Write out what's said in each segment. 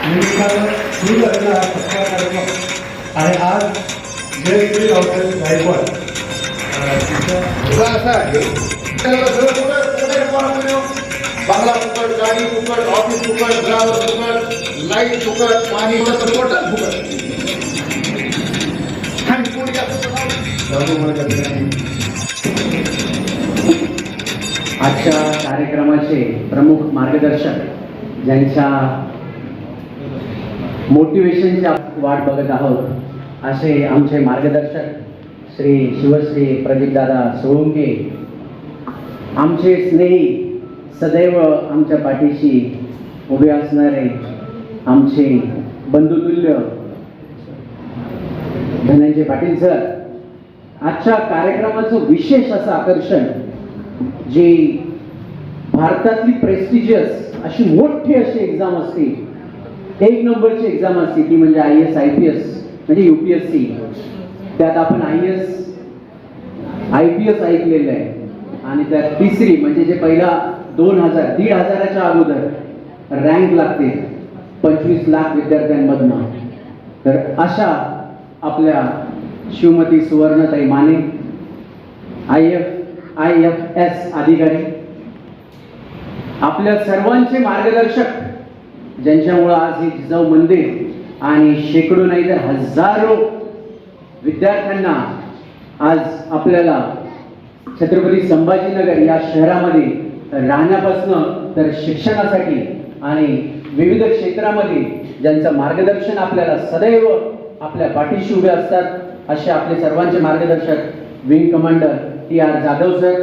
निमित्तानं सुरू झालेला हा सत्कार कार्यक्रम आणि आज जयश्री रावसाहेब गायकवाड अं, आहे त्याला बांगला फुकट गाडी फुकट ऑफिस फुकट ड्रायव्हर फुकट लाइट फुकट पाणी टोटल फुकट आणि कोणी जास्त आजच्या कार्यक्रमाचे प्रमुख मार्गदर्शक ज्यांच्या मोटिवेशनची वाट बघत आहोत असे आमचे मार्गदर्शक श्री शिवश्री प्रदीपदादा सोळुंके आमचे स्नेही सदैव आमच्या पाठीशी उभे असणारे आमचे बंधुतुल्य धनंजय पाटील सर आजच्या कार्यक्रमाचं विशेष असं आकर्षण जे भारतातली प्रेस्टिजियस अशी मोठी अशी एक्झाम असते. एक नंबरची एक्झाम असते ती म्हणजे I S I P S म्हणजे यू पी एस सी त्यात आपण I S I P S ऐकलेलं आहे. आणि त्यात तिसरी म्हणजे जे पहिला दोन हजार दीड हजाराच्या अगोदर रँक लागते पंचवीस लाख विद्यार्थ्यांमधनं. तर अशा आपल्या Shivmati Suvarnatai Mane I F I F S अधिकारी आपल्या सर्वांचे मार्गदर्शक ज्यांच्यामुळं आज हे जिजाऊ मंदिर आणि शेकडो नाही तर हजारो विद्यार्थ्यांना आज आपल्याला छत्रपती संभाजीनगर या शहरामध्ये राहण्यापासून तर शिक्षणासाठी आणि विविध क्षेत्रामध्ये ज्यांचं मार्गदर्शन आपल्याला सदैव आपल्या पाठीशी उभे असतात असे आपले सर्वांचे मार्गदर्शक wing commander T R Jadhav sir.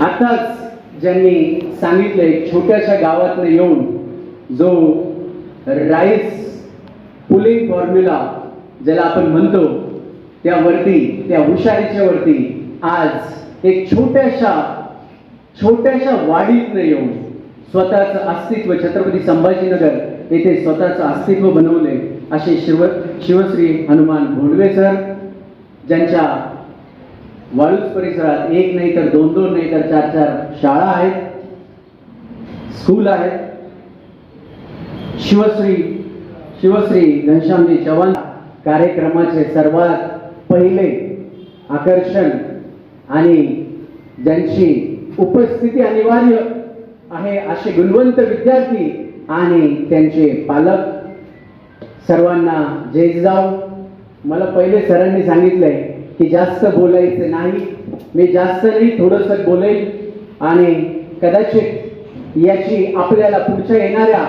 आताच ज्यांनी सांगितलं एक छोट्याशा गावातनं येऊन जो राईस पुलिंग फॉर्म्युला ज्याला आपण म्हणतो त्यावरती त्या हुशारीच्या वरती आज एक छोट्याशा छोट्याशा वाडीतनं येऊन स्वतःचं अस्तित्व छत्रपती संभाजीनगर येथे स्वतःचं अस्तित्व बनवले असे शिव शिवश्री हनुमान भोंडवे सर ज्यांच्या वाळूज परिसरात एक नाही तर दोन दोन नाही तर चार चार शाळा आहेत स्कूल आहेत. शिवश्री शिवश्री घनश्यामजी चव्हाण कार्यक्रमाचे सर्वात पहिले आकर्षण आणि ज्यांची उपस्थिती अनिवार्य आहे असे गुणवंत विद्यार्थी आणि त्यांचे पालक. सर्वांना जय जाऊ मला पहिले सरांनी सांगितलंय की जास्त बोलायचं नाही. मी जास्त नाही थोडंसं बोलेल आणि कदाचित याची आपल्याला पुढच्या येणाऱ्या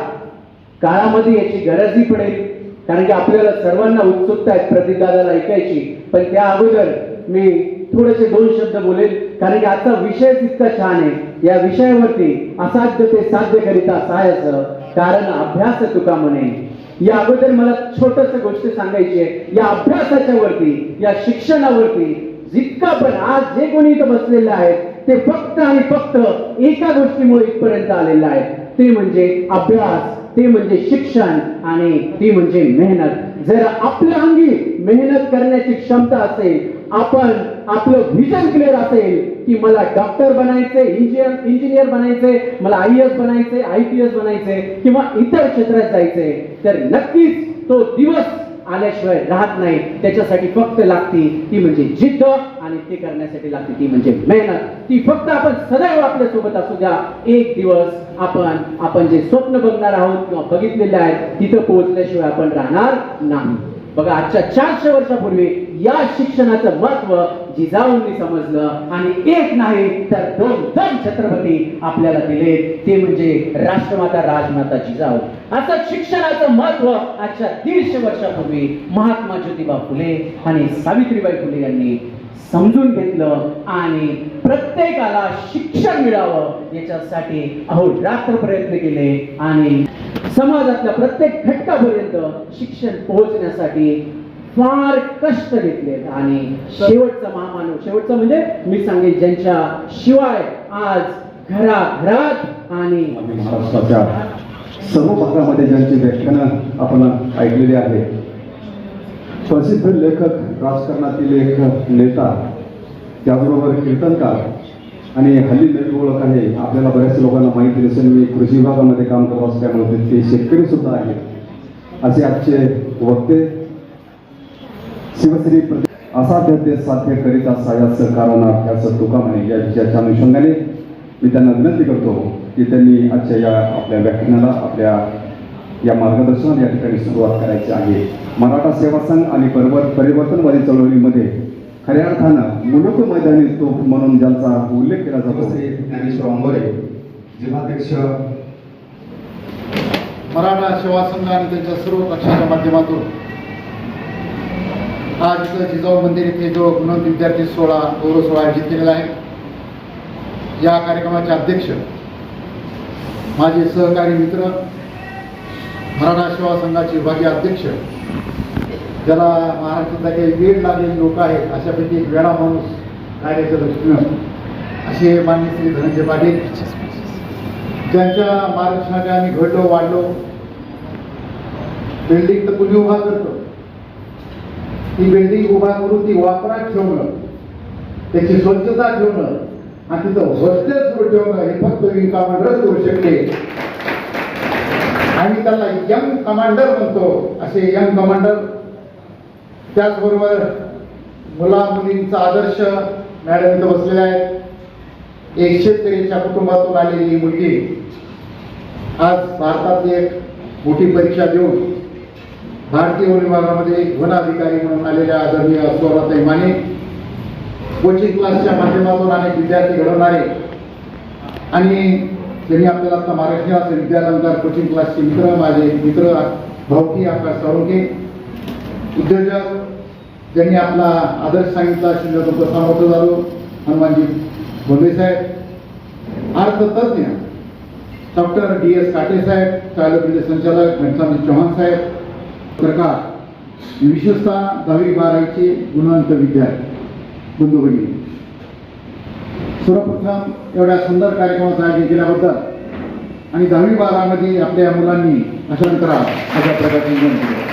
काळामध्ये याची गरजही पडेल. कारण की आपल्याला सर्वांना उत्सुकता आहे प्रतिदादाला ऐकायची. पण त्या अगोदर मी थोडेसे दोन शब्द बोलेल कारण की आता विषय इतका छान आहे. या विषयावरती असाध्य ते साध्य करिता सहाय्याचं कारण अभ्यास तुका म्हणे या अगोदर मला छोटस गोष्ट सांगायची आहे. या अभ्यासाच्या वरती या शिक्षणावरती जितका पण आज जे कोणी इथं बसलेले आहेत ते फक्त आणि फक्त एका गोष्टीमुळे इथपर्यंत आलेलं आहे. ते म्हणजे अभ्यास ते म्हणजे शिक्षण आणि ती म्हणजे मेहनत. जर आपल्या अंगी मेहनत करण्याची क्षमता असेल आपण आपलं व्हिजन क्लिअर असेल की मला डॉक्टर बनायचे इंजिनियर इंजिनियर बनायचे मला आय एस बनायचे आय पी एस बनायचे किंवा इतर क्षेत्रात जायचे तर नक्कीच तो दिवस आल्याशिवाय राहत नाही. त्याच्यासाठी फक्त लागती ती म्हणजे जिद्द आणि ते करण्यासाठी लागते ती म्हणजे मेहनत. ती फक्त आपण सदैव आपल्यासोबत असू द्या. एक दिवस आपण आपण जे स्वप्न बघणार आहोत किंवा बघितलेले आहेत तिथं पोहोचल्याशिवाय आपण राहणार नाही. बघा आजच्या चारशे वर्षापूर्वी या शिक्षणाचं महत्त्व जिजाऊंनी समजलं आणि एक नाही तर दोन दोन छत्रपती आपल्याला दिले. ते म्हणजे राष्ट्रमाता राजमाता जिजाऊ. असं शिक्षणाचं महत्त्व आजच्या दीडशे वर्षापूर्वी महात्मा ज्योतिबा फुले आणि सावित्रीबाई फुले यांनी समजून घेतलं आणि प्रत्येकाला शिक्षण मिळावं याच्यासाठी अहो रात्र प्रयत्न केले आणि समाजातल्या प्रत्येक घटकापर्यंत शिक्षण पोहोचण्यासाठी फार कष्ट घेतलेत. आणि शेवटचा महामानव शेवटचा म्हणजे मी सांगेन ज्यांच्या शिवाय आज घराघरात आणि आम्ही महाराष्ट्राच्या सर्व भागामध्ये ज्यांची व्याख्यानं आपण ऐकलेली आहे प्रसिद्ध लेखक राजकारणातील एक नेता त्याबरोबर कीर्तनकार आणि हल्ली नवी ओळख आहे. आपल्याला बऱ्याच लोकांना माहिती नसेल मी कृषी विभागामध्ये काम करत असल्यामुळे ते शेतकरी सुद्धा आहेत. असे आजचे वक्ते शिवश्री असा असाध्य ते साध्य करीता सायाचं कारण अभ्यास तुका म्हणे या विषयाच्या अनुषंगाने मी त्यांना विनंती करतो की त्यांनी आजच्या या आपल्या व्याख्यानाला आपल्या या मार्गदर्शनाला या ठिकाणी सुरुवात करायची आहे. मराठा सेवा संघ आणि परिवर परिवर्तनवादी चळवळीमध्ये खऱ्या अर्थानं मुलुक मैदानी तोफ म्हणून ज्यांचा उल्लेख केला जातो. ते ज्ञानेश्वर आंबोरे जिल्हाध्यक्ष. मराठा सेवा संघ आणि त्यांच्या सर्व पक्षाच्या माध्यमातून आज जिजाऊ मंदिर येथे जो गुणवंत विद्यार्थी सोहळा गौरव सोहळा आयोजित केलेला आहे. या कार्यक्रमाचे अध्यक्ष माझे सहकारी मित्र मराठा सेवा संघाचे विभागीय अध्यक्ष ज्याला महाराष्ट्रातला काही वेळ लागलेले लोक आहेत अशापैकी एक वेळा माणूस कार्याच्या दृष्टीनं असे मान्य श्री धनंजय पाटील त्यांच्या मार्गदर्शनाने आम्ही घडलो वाढलो. बिल्डिंग तर कुणी उभा करतो? ती बिल्डिंग उभा करून ती वापरात ठेवणं त्याची स्वच्छता ठेवणं आणि तिथं हॉस्टेल सुरू ठेवणं हे फक्त विंग कमांडरच करू शकते. आम्ही त्याला यंग कमांडर म्हणतो असे यंग कमांडर त्याचबरोबर मुला मुलींचा आदर्श मॅडम इथं बसलेले आहेत. एक शेतकऱ्याच्या कुटुंबातून आलेली मुलगी आज भारतातली एक मोठी परीक्षा देऊन भारतीय वन विभागामध्ये वन अधिकारी म्हणून आलेल्या आदरणीय स्वराताई माने कोचिंग क्लासच्या माध्यमातून अनेक विद्यार्थी घडवणारे आणि त्यांनी आपल्याला आता महाराष्ट्र विद्यालंकार कोचिंग क्लासचे मित्र माझे मित्र भावकी आकाश साळुंके उद्योजक ज्यांनी आपला आदर्श सांगितला शिल्लक प्रसाद झालो हनुमानजी भोंडे साहेब अर्थतज्ञ डॉक्टर डी एस काटे साहेब चालक संचालक घनश्यामजी चव्हाण साहेब प्रकार. विशेषतः दहावी बारावीचे गुणवंत विद्यार्थी बंधू भगिनी सर्वप्रथम एवढ्या सुंदर कार्यक्रमाचं आयोजन केल्याबद्दल आणि दहावी बारामध्ये आपल्या मुलांनी अशा करा अशा प्रकारचे विनंती केली.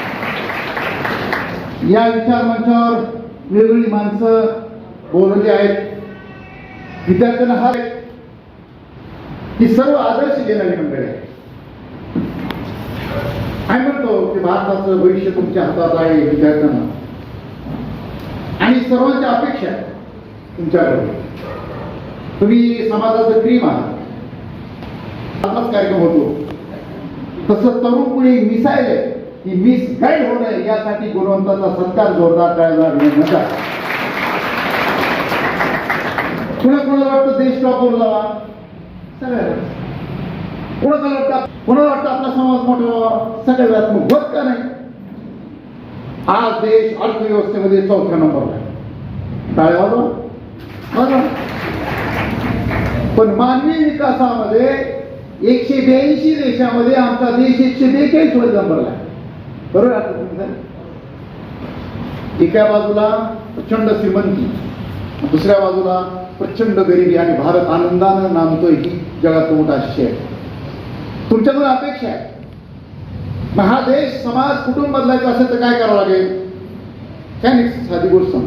या विचार मंचावर वेगवेगळी माणसं बोलवली आहेत. विद्यार्थ्यांना हा ही सर्व आदर्श घेणारी मंडळी आहे काय म्हणतो की भारताचं भविष्य तुमच्या हातात आहे विद्यार्थ्यांना? आणि सर्वांच्या अपेक्षा तुमच्याकडे. तुम्ही समाजाचं क्रीम आहात. आताच कार्यक्रम होतो. तसं तरुण पुढे मिसाईल आहे. की मिस गाईड होऊ नये यासाठी गुणवंताचा सत्कार जोरदार करायला नका कुणा कुणाला वाटतं देश टॉपवर जावा. सगळ्या कोणाला वाटतं कोणाला वाटतं आपला समाज मोठा व्हावा? व्यास मग होत का नाही? आज देश अर्थव्यवस्थेमध्ये चौथ्या नंबरला आहे. टाळ्या वाजवा. पण मानवी विकासामध्ये एकशे ब्याऐंशी देशामध्ये आमचा देश एकशे बेचाळीस नंबरला आहे. बरोबर आहे एका बाजूला प्रचंड श्रीमंती दुसऱ्या बाजूला प्रचंड गरिबी आणि भारत आनंदानं नांदतोय ही जगात मोठा आश्चर्य आहे. तुमच्याकडून अपेक्षा आहे. मग हा देश समाज कुटुंब बदलायचा असेल तर काय करावं लागेल? काय नाही साधी गोष्ट सांग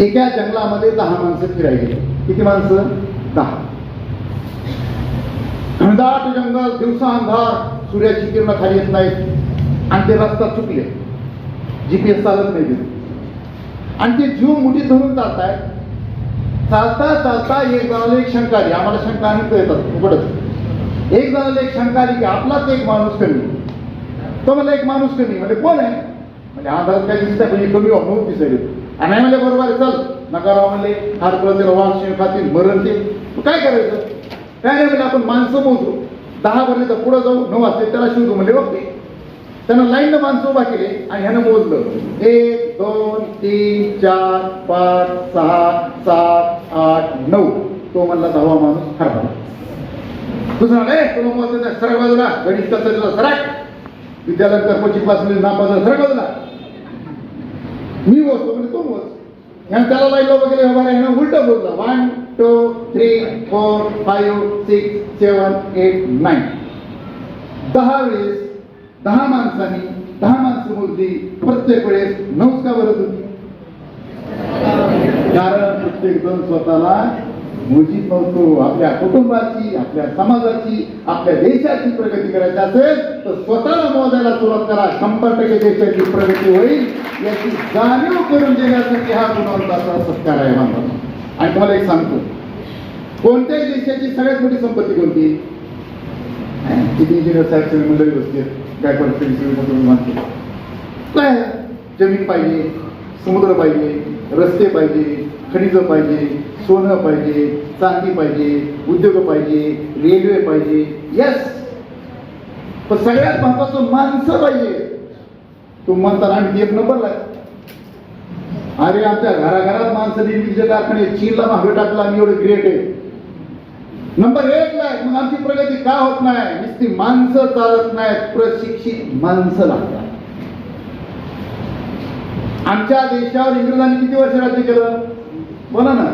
एका जंगलामध्ये दहा माणसं फिरायला गेली. किती माणसं? दहा. घनदाट जंगल दिवसा अंधार सूर्याची किरण खाली येत नाहीत. आणि ते रस्ता चुकले. जीपीएस चालत नाही आणि ते जीव मुठीत धरून चालताय चालता चालता एक जणाला एक शंका आली आम्हाला शंका आम्ही येतात उघडत एक जणाला एक शंका आली की आपलाच एक माणूस कमी. तो मला एक माणूस कमी. म्हणजे कोण आहे? म्हणजे अंधारात काय दिसतंय? म्हणजे कमी म्हणून दिसेल आणि नाही म्हणजे बरोबर आहे चल. नकाराव म्हणले हात पळते वाघ खातील मरण ते. काय करायचं? काय नाही म्हणजे आपण माणसं मोजू. दहा भरले तर पुढे जाऊ नऊ वाजते त्याला शिवतो म्हणजे ओके. त्यानं लाईन माणसं उभा केले आणि ह्यानं मोजलं एक दोन तीन चार पाच सहा सात आठ नऊ. तो म्हणला दहावा माणूस हरला दुसरा नाही तुला मोजलं सरळ बाजूला. गणित कसं दिलं सरळ. विद्यालय कोचिंग क्लासमध्ये नापास सरळ बाजूला. मी मोजतो म्हणजे तो मोज ह्यानं त्याला लाईन वगैरे उभा ह्यानं उलट मोजला one two three four five six seven eight nine दहा वेळेस दहा माणसांनी दहा माणसं मोजली प्रत्येक वेळेस नऊच का बरं होती. कारण प्रत्येक जण स्वतःला मोजित नव्हतो. आपल्या कुटुंबाची आपल्या समाजाची आपल्या देशाची प्रगती करायची असेल तर स्वतःला मोजायला सुरुवात करा. शंभर टक्के देशाची प्रगती होईल याची जाणीव करून देण्यासाठी हा गुणवंताचा सत्कार आहे बांधवांनो आणि तुम्हाला एक सांगतो. कोणत्याही देशाची सगळ्यात मोठी संपत्ती कोणती? किती इंजिनियर साहेब सगळी मंडळी बसते काय करते सगळी मानते. काय? जमीन पाहिजे समुद्र पाहिजे रस्ते पाहिजे खनिज पाहिजे सोनं पाहिजे चांदी पाहिजे उद्योग पाहिजे रेल्वे पाहिजे. यस पण सगळ्यात महत्वाचं माणसं पाहिजे. तो म्हणताना आम्ही एक नंबरला अरे आमच्या घराघरात माणसं निर्मितीचे कारखाने चीनला मागे टाकला आम्ही एवढे ग्रेट आहे नंबर एक नाही मग आमची प्रगती का होत नाही? नुसती माणसं चालत नाहीत प्रशिक्षित माणसं लागतात. आमच्या देशावर इंग्रजांनी किती वर्ष राज्य केलं? बोला ना.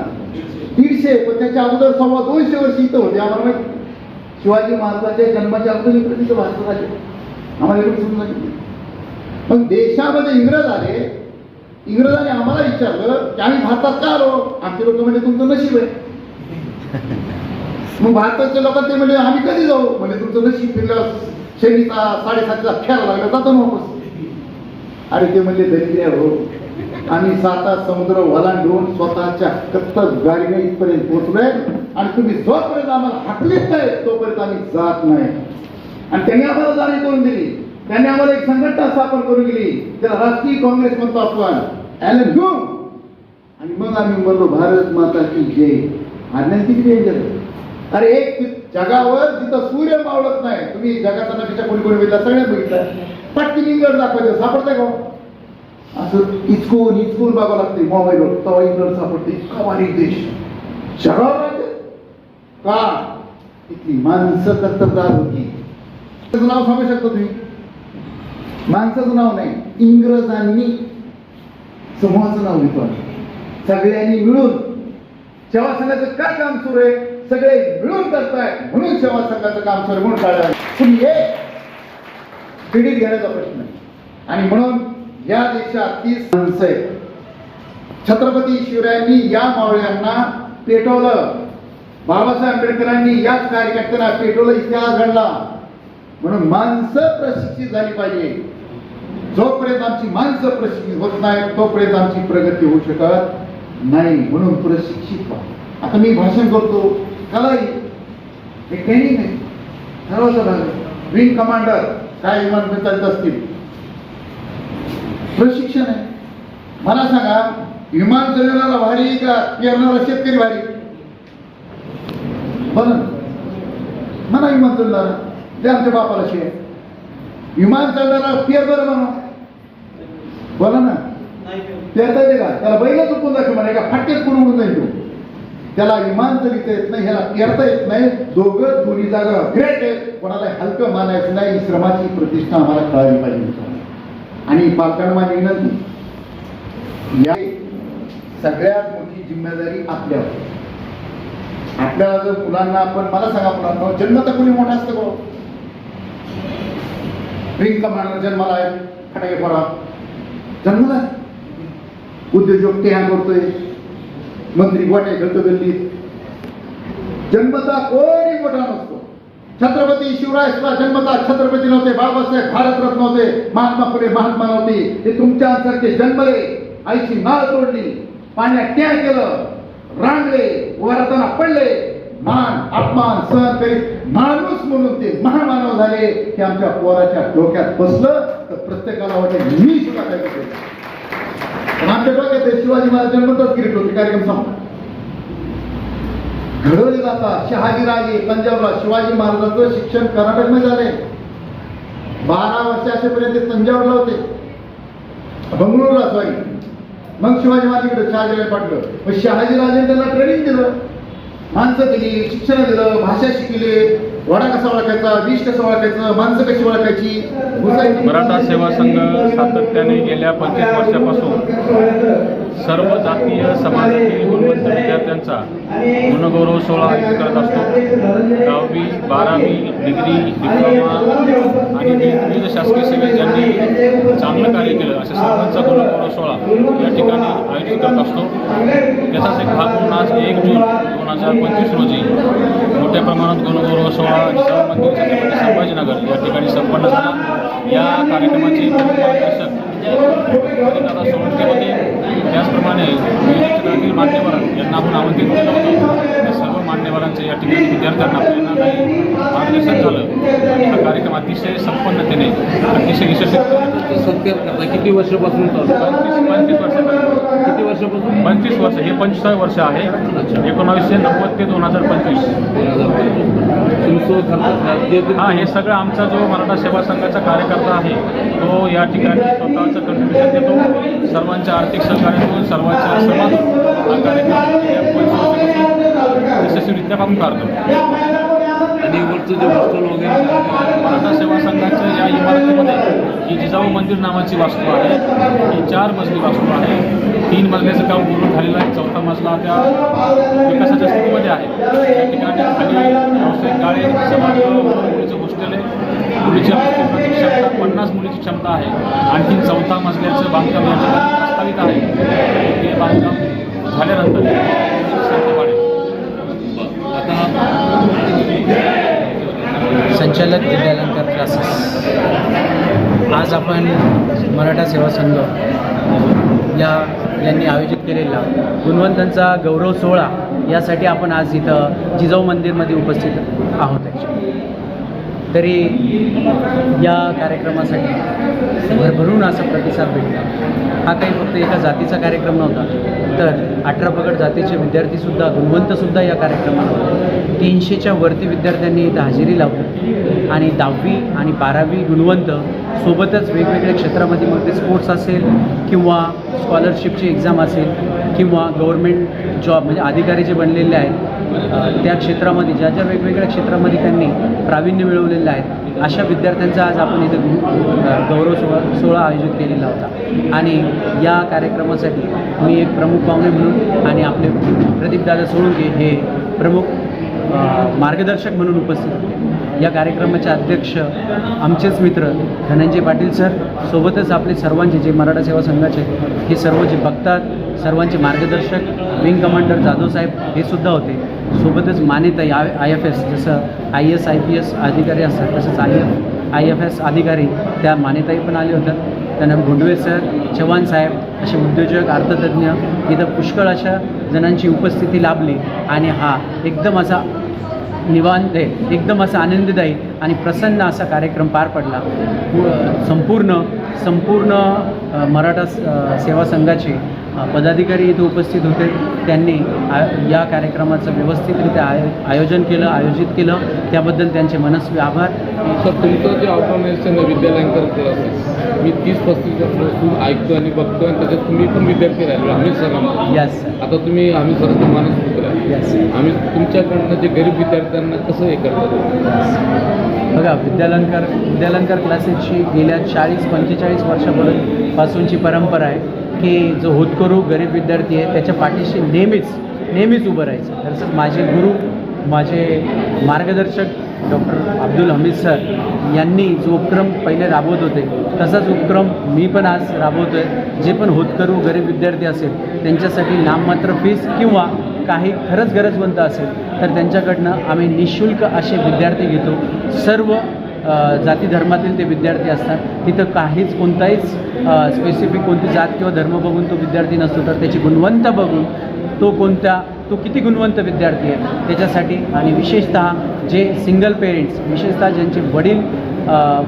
दीडशे पण त्याच्या अगोदर सव्वा दोनशे वर्ष इथं होते. आम्हाला माहिती शिवाजी महाराजांच्या जन्माच्या अगोदर इकडे तिथं भारतात आले आम्हाला एवढं समजा नाही. पण देशामध्ये इंग्रज आले. इंग्रजांनी आम्हाला विचारलं की आम्ही भारतात का आलो आमचे लोक म्हणजे तुमचं नशीब आहे. मग भारताच्या लोकांना ते म्हणजे आम्ही कधी जाऊ? म्हणजे तुमचं नशीब फिरलं शनीचा साडेसातचा खेळा लागला जातो वापस. अरे ते म्हणजे दरिद्र्य हो. आम्ही सात समुद्र ओलांडून स्वतःच्या कत्तल गाडीने इथपर्यंत पोहोचलोय आणि तुम्ही जोपर्यंत आम्हाला हाकलीत नाही तोपर्यंत आम्ही जात नाही. आणि त्यांनी आम्हाला जाणीव करून दिली. त्यांनी आम्हाला एक संघटना स्थापन करून गेली त्याला राष्ट्रीय काँग्रेस म्हणतो आपण ॲलन आणि मग आम्ही म्हणलो भारत माता की जय. आज्ञा किती अरे एक जगावर जिथं सूर्य मावळत नाही तुम्ही जगाचा नदीच्या कोणी कोणी बघितला सगळ्यात बघितलं. पटकी इंग्लंड दाखवायचं सापडतंय का हो? असं इचकून इचकून बघावं लागते मोबाईलवर तेव्हा इंग्लंड सापडते इतका बारीक देश. जगावर राहते. का? इथली माणसं कर्तबदार होती. त्याचं नाव सांगू शकता तुम्ही? माणसाचं नाव नाही इंग्रजांनी समूहाचं नाव घेतो सगळ्यांनी मिळून जेव्हा सांगायचं काय काम सुरू आहे? सगळे मिळून करताय. म्हणून सेवा संघाचं काम सरगुण आहे, म्हणून काढायला तुम्ही घेण्याचा प्रश्न आणि म्हणून या देशात तीस माणसं आहेत. छत्रपती शिवरायांनी या मावळ्यांना पेटवलं. बाबासाहेब आंबेडकरांनी याच कार्यकर्त्यांना पेटवलं इतिहास घडला. म्हणून माणसं प्रशिक्षित झाली पाहिजे. जोपर्यंत आमची माणसं प्रशिक्षित होत नाही तोपर्यंत आमची प्रगती होऊ शकत नाही. म्हणून प्रशिक्षित व्हा. आता मी भाषण करतो. कलाही हे ट्रेनिंग आहे ठरवलं झालं विंग कमांडर काय विमान असतील? प्रशिक्षण आहे. मला सांगा विमान चालवणारा भारी का पेरणारा शेतकरी भारी? बरं. म्हणा विमान चालवणारा ते आमच्या बापाला शिवाय विमान चालवणारा पेर बरं म्हणा. बोला ना. पेरता येते का? त्याला बैल चुकून दाखव म्हणा का फाटक्यात कोण उडून जाईल तो? त्याला इमान चलित येत नाही ह्याला पेरता येत नाही दोघं दोन्ही जागा ग्रेट आहे कोणाला हलकं मानायचं नाही श्रमाची प्रतिष्ठा आम्हाला कळाली पाहिजे आणि पालकांना विनंती. या सगळ्यात मोठी जिम्मेदारी आपल्यावर. आपल्याला जर मुलांना आपण मला सांगा मुलांना जन्म तर कोणी मोठा असतं गो. रिंग कमांडर जन्माला आहे फटाके फोडा. जन्माला उद्योजक ते ह्या करतोय. मंत्री गोटे घडतो गल्लीत जन्मता कोणी मोठा नसतो. छत्रपती शिवराय सुद्धा जन्मता छत्रपती नव्हते बाबासाहेब भारतरत्न नव्हते महात्मा फुले महात्मा नव्हते ते तुमच्यासारखे जन्मले आईची माळ तोडली पाण्यात ट्या केलं रांगले वरताना पडले. मान अपमान सहन करीत माणूस म्हणून ते महामानव झाले हे आमच्या पोराच्या डोक्यात बसलं तर प्रत्येकाला वाटेल मी सुद्धा काय पण आमच्या डोक्यात शिवाजी महाराज जन्मतच गिरीट होते कार्यक्रम संपला. घडवले जातात शहाजीराजे तंजावरला शिवाजी महाराजांचं शिक्षण कर्नाटकमध्ये झाले. बारा वर्ष ते तंजावरला होते. बंगळुरूला सॉरी मग शिवाजी महाराजांकडे शहाजीराजे पाठवलं मग शहाजीराजे त्यांना ट्रेनिंग दिलं. माणसं दिली शिक्षण दिलं भाषा शिकले. वडा कसा ओळखायचा विष कसं ओळखायचं माणसं कशी ओळखायची. मराठा सेवा संघ सातत्याने गेल्या पंचवीस वर्षापासून सर्व जातीय समाजातील गुणवंत विद्यार्थ्यांचा गुणगौरव सोहळा आयोजित करत असतो दहावी बारावी डिग्री डिप्लोमा आणि विविध शासकीय सेवेत ज्यांनी चांगलं कार्य केलं अशा सर्वांचा गुणगौरव सोहळा या ठिकाणी आयोजित करत असतो त्याचाच एक भाग म्हणून आज एक जून दोन हजार पंचवीस रोजी मोठ्या प्रमाणात गुणगौरव सोहळा जिजाऊ मंदिर छत्रपती संभाजीनगर या ठिकाणी संपन्न झाला. या कार्यक्रमाचे मार्गदर्शक दादा होते. त्याचप्रमाणे विविध मान्यवर यांना आपण आमंत्रित केलं होतं त्या सर्व मान्यवरांचे या ठिकाणी विद्यार्थ्यांना प्रेरणादायी मार्गदर्शन झालं. हा कार्यक्रम अतिशय संपन्नतेने अतिशय यशस्वी सत्कार करता. किती वर्षापासून चालू पंचवीस पंचवीस वर्षापर्यंत किती वर्षापासून पंचवीस वर्ष हे पंचवीसावे वर्ष आहे. एकोणावीसशे नव्वद ते दोन हजार पंचवीस. हा हे सगळं आमचा जो मराठा सेवा संघाचा कार्यकर्ता आहे तो या ठिकाणी स्वतःचं कंट्रीब्युशन देतो. सर्वांच्या आर्थिक सहकार्यातून सर्वांच्या समाज हा कार्यक्रम यशस्वीरित्या काम करतो. आणि वरचं जे हॉस्टेल वगैरे मराठा सेवा संघाच्या या इमारतीमध्ये ही जिजाऊ मंदिर नावाची वास्तू आहे. ही चार मजली वास्तू आहे. तीन मजल्याचं काम पूर्ण झालेलं आहे. चौथा मजला त्या विकासाच्या स्थितीमध्ये आहे. त्या ठिकाणी खाली व्यावसायिक गाळे समाज मुलीचं हॉस्टेल आहे. मुलीच्या क्षमता पन्नास मुलीची क्षमता आहे. आणखीन चौथा मजल्याचं बांधकाम या ठिकाणी प्रस्तावित आहे. ते बांधकाम झाल्यानंतर संचालक विद्यालंकार क्लासेस आज आपण मराठा सेवा संघ या यांनी आयोजित केलेला गुणवंतांचा गौरव सोहळा यासाठी आपण आज इथं जिजाऊ मंदिरमध्ये उपस्थित आहोत तरी या कार्यक्रमासाठी भरभरून असा प्रतिसाद भेटला. हा काही फक्त एका जातीचा कार्यक्रम नव्हता तर अठरा पगड जातीचे विद्यार्थीसुद्धा गुणवंतसुद्धा या कार्यक्रमात होते. तीनशेच्या वरती विद्यार्थ्यांनी इथं हजेरी लावली. आणि दहावी आणि बारावी गुणवंत सोबतच वेगवेगळ्या क्षेत्रामध्ये मग ते स्पोर्ट्स असेल किंवा स्कॉलरशिपची एक्झाम असेल किंवा गव्हर्मेंट जॉब म्हणजे अधिकारी जे बनलेले आहेत त्या क्षेत्रामध्ये ज्या ज्या वेगवेगळ्या क्षेत्रामध्ये त्यांनी प्रावीण्य मिळवलेलं आहे अशा विद्यार्थ्यांचा आज आपण इथं गौरव सोहळा सोहळा आयोजित केलेला होता. आणि या कार्यक्रमासाठी मी एक प्रमुख पाहुणे म्हणून आणि आपले प्रदीपदादा सोळुंके हे प्रमुख मार्गदर्शक म्हणून उपस्थित होते. या कार्यक्रमाचे अध्यक्ष आमचेच मित्र धनंजय पाटील सर सोबतच आपले सर्वांचे जे मराठा सेवा संघाचे हे सर्व जे बघतात सर्वांचे मार्गदर्शक विंग कमांडर जाधव साहेब हे सुद्धा होते. सोबतच Manyata I I F S जसं I S I P S अधिकारी असतात तसंच I F I F S अधिकारी त्या मान्यताही पण आले होत्या त्यांना गोंडवे सर चव्हाण साहेब असे उद्योजक अर्थतज्ञ इथं पुष्कळ अशा जणांची उपस्थिती लाभली. आणि हा एकदम असा निवांत एकदम असा आनंददायी आणि प्रसन्न असा कार्यक्रम पार पडला. संपूर्ण संपूर्ण मराठा स- सेवा संघाचे पदाधिकारी इथे उपस्थित होते. त्यांनी आ या कार्यक्रमाचं व्यवस्थितरित्या आय आयोजन केलं आयोजित केलं. त्याबद्दल त्यांचे मनस्वी आभार. सर तुमचं जे ऑर्गनायझेशन आहे विद्यालंकार क्लासेस मी तीस पस्तीस वर्षापासून ऐकतो आणि बघतो आणि त्याच्यात तुम्ही पण विद्यार्थी राहिले आम्ही सरांना यस आता तुम्ही आम्ही सरांचे मानस यस आम्ही तुमच्याकडनं जे गरीब विद्यार्थ्यांना कसं हे करतात बघा विद्यालंकार विद्यालंकार क्लासेसची गेल्या चाळीस पंचेचाळीस वर्षापर्यंत पासूनची परंपरा आहे. की जो होतकरू गरीब विद्यार्थी आहे त्याच्या पाठीशी नेहमीच नेहमीच उभं राहायचं. तसंच माझे गुरु माझे मार्गदर्शक डॉक्टर अब्दुल हमीद सर यांनी जो उपक्रम पहिले राबवत होते तसाच उपक्रम मी पण आज राबवतो आहे जे पण होतकरू गरीब विद्यार्थी असेल त्यांच्यासाठी नाममात्र फीस किंवा काही खरंच गरजवंत असेल तर त्यांच्याकडनं आम्ही निशुल्क असे विद्यार्थी घेतो. सर्व जाती धर्मातील ते विद्यार्थी असतात. तिथं काहीच कोणताहीच स्पेसिफिक कोणती जात किंवा धर्म बघून तो विद्यार्थी नसतो. तर त्याची गुणवंत बघून तो कोणत्या तो किती गुणवंत विद्यार्थी आहे त्याच्यासाठी आणि विशेषतः जे सिंगल पेरेंट्स विशेषतः ज्यांचे वडील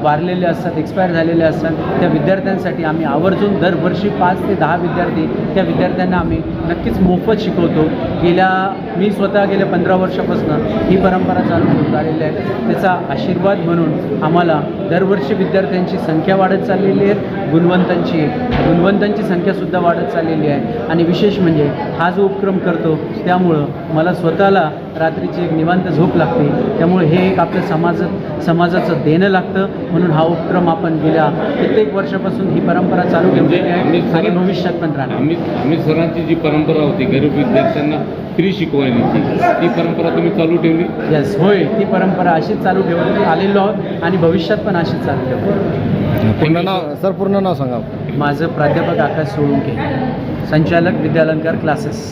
वारलेले असतात एक्सपायर झालेले असतात त्या विद्यार्थ्यांसाठी आम्ही आवर्जून दरवर्षी पाच ते दहा विद्यार्थी त्या विद्यार्थ्यांना आम्ही नक्कीच मोफत शिकवतो. गेल्या मी स्वतः गेल्या पंधरा वर्षापासून ही परंपरा चालू होत आलेली आहे. त्याचा आशीर्वाद म्हणून आम्हाला दरवर्षी विद्यार्थ्यांची संख्या वाढत चाललेली आहे. गुणवंतांची गुणवंतांची संख्यासुद्धा वाढत चाललेली आहे. आणि विशेष म्हणजे हा जो उपक्रम करतो त्यामुळं मला स्वतःला रात्रीची एक निवांत झोप लागते. त्यामुळे हे एक आपल्या समाजात समाजाचं देणं लागतं. म्हणून हा उपक्रम आपण गेल्या कित्येक वर्षापासून ही परंपरा चालू ठेवलेली आहे. आणि भविष्यात पण राहणार. आम्ही आम्ही सरांची जी परंपरा होती गरीब विद्यार्थ्यांना फ्री शिकवण्याची ती परंपरा तुम्ही चालू ठेवली? येस होय. ती परंपरा अशीच चालू ठेवत आलेलो आहोत आणि भविष्यात पण अशीच चालू ठेवू पूर्ण नाव सर पूर्ण नाव सांगा. माझं प्राध्यापक आकाश सोळुंके संचालक विद्यालंकार क्लासेस